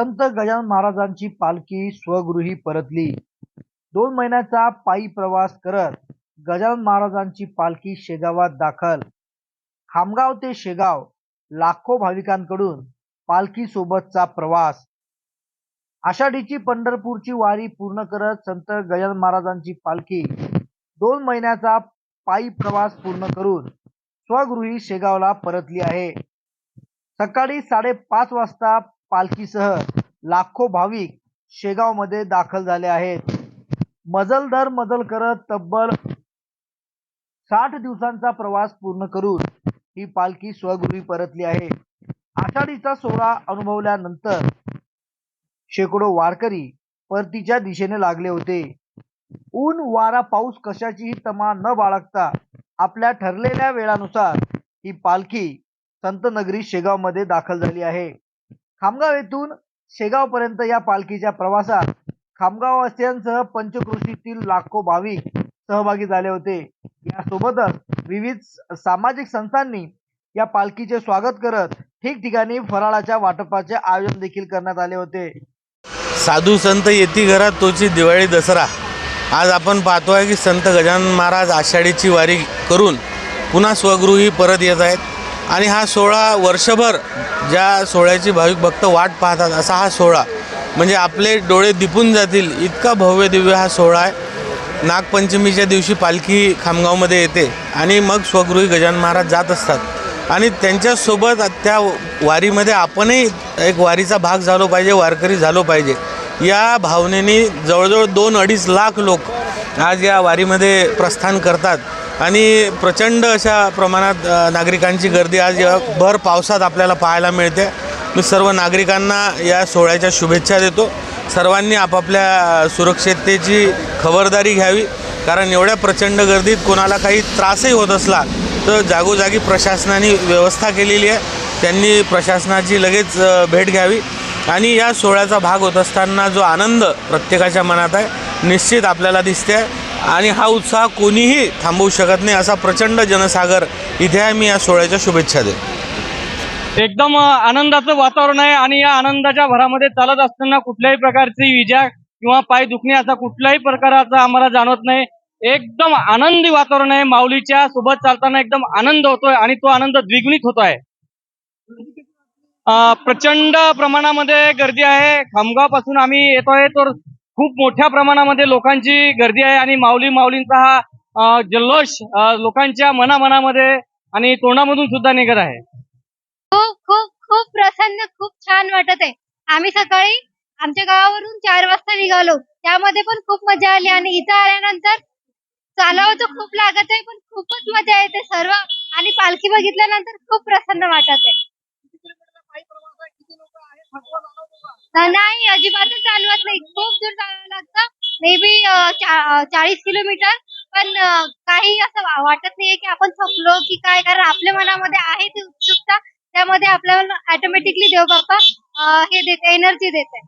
संत गजानन महाराजांची पालखी स्वगृही परतली. दोन महिन्याचा पायी प्रवास करत गजानन महाराजांची पालखी शेगावात दाखल. खामगाव ते शेगाव लाखो भाविकांकडून पालखी सोबतचा प्रवास. आषाढीची पंढरपूरची वारी पूर्ण करत संत गजानन महाराजांची पालखी दोन महिन्याचा पायी प्रवास पूर्ण करून स्वगृही शेगावला परतली आहे. सकाळी साडेपाच वाजता पालखीसह लाखो भाविक शेगावमध्ये दाखल झाले आहेत. मजल दर मजल करत तब्बल साठ दिवसांचा प्रवास पूर्ण करून ही पालखी स्वगृही परतली आहे. आषाढीचा सोहळा अनुभवल्यानंतर शेकडो वारकरी परतीच्या दिशेने लागले होते. ऊन वारा पाऊस कशाचीही तमा न बाळगता आपल्या ठरलेल्या वेळानुसार ही पालखी संतनगरी शेगावमध्ये दाखल झाली आहे. खामगाव येथून शेगाव पर्यंत या पालखीच्या प्रवासात खामगाववासियांसह पंचक्रोशीतील लाखो भाविक सहभागी झाले होते. यासोबतच विविध सामाजिक संस्थांनी या पालखीचे स्वागत करत ठिकठिकाणी फराळाच्या वाटपाचे आयोजन देखील करण्यात आले होते. साधू संत येती घरात तोची दिवाळी दसरा. आज आपण पाहतोय की संत गजानन महाराज आषाढीची वारी करून पुन्हा स्वगृही परत येत आहेत. आणि हा सोहळा वर्षभर ज्या सोहळ्याची भाविक भक्त वाट पाहतात असा हा सोहळा. म्हणजे आपले डोळे दिपून जातील इतका भव्य दिव्य हा सोहळा आहे. नागपंचमीच्या दिवशी पालखी खामगावमध्ये येते आणि मग स्वगृही गजान महाराज जात असतात. आणि त्यांच्यासोबत त्या वारीमध्ये आपणही एक वारीचा भाग झालो पाहिजे वारकरी झालो पाहिजे. या भावनेने जवळजवळ दोन अडीच लाख लोक आज या वारीमध्ये प्रस्थान करतात. आणि प्रचंड अशा प्रमाणात नागरिकांची गर्दी आज भर पावसात आपल्याला पाहायला मिळते मी सर्व नागरिकांना या सोहळ्याच्या शुभेच्छा देतो. सर्वांनी आपापल्या सुरक्षिततेची खबरदारी घ्यावी कारण एवढ्या प्रचंड गर्दीत कोणाला काही त्रासही होत असला तर जागोजागी प्रशासनाने व्यवस्था केलेली आहे. त्यांनी प्रशासनाची लगेच भेट घ्यावी. आणि या सोहळ्याचा भाग होत असताना जो आनंद प्रत्येकाच्या मनात आहे निश्चित आपल्याला दिसते आहे. आणि हा उत्साह कोणीही थांबवू शकत नाही असा प्रचंड जनसागर इथे आहे. मी या सोहळ्याच्या शुभेच्छा दे एकदम आनंदाचं वातावरण आहे आणि या आनंदाच्या भरामध्ये चालत असताना कुठल्याही प्रकारची विजा किंवा पाय दुखणे असा कुठल्याही प्रकाराचा आम्हाला जाणवत नाही. एकदम आनंदी वातावरण आहे. माऊलीच्या सोबत चालताना एकदम आनंद होतोय आणि तो आनंद द्विगुणित होत आहे. प्रचंड प्रमाणामध्ये गर्दी आहे. खामगावपासून आम्ही येतोय तर खूप मोठ्या प्रमाणामध्ये लोकांची गर्दी आहे आणि माऊली माऊलींचा हा जल्लोष लोकांच्या मनामनामध्ये आणि तोंडामधून सुद्धा निघत आहे. खूप खूप खूप प्रसन्न खूप छान वाटत आहे. आम्ही सकाळी आमच्या गावावरून चार वाजता निघालो. त्यामध्ये पण खूप मजा आली आणि इथं आल्यानंतर चालावं तर खूप लागत आहे पण खूपच मजा येते सर्व. आणि पालखी बघितल्यानंतर खूप प्रसन्न वाटत आहे. नाही अजिबातच जाणवत नाही. खूप दूर जावं लागतं. मे बी चाळीस किलोमीटर. पण काही असं वाटत नाहीये की आपण थकलो की काय. कारण आपल्या मनामध्ये आहे ती उत्सुकता. त्यामध्ये आपल्याला ऑटोमॅटिकली देव बाप्पा हे देते एनर्जी देते.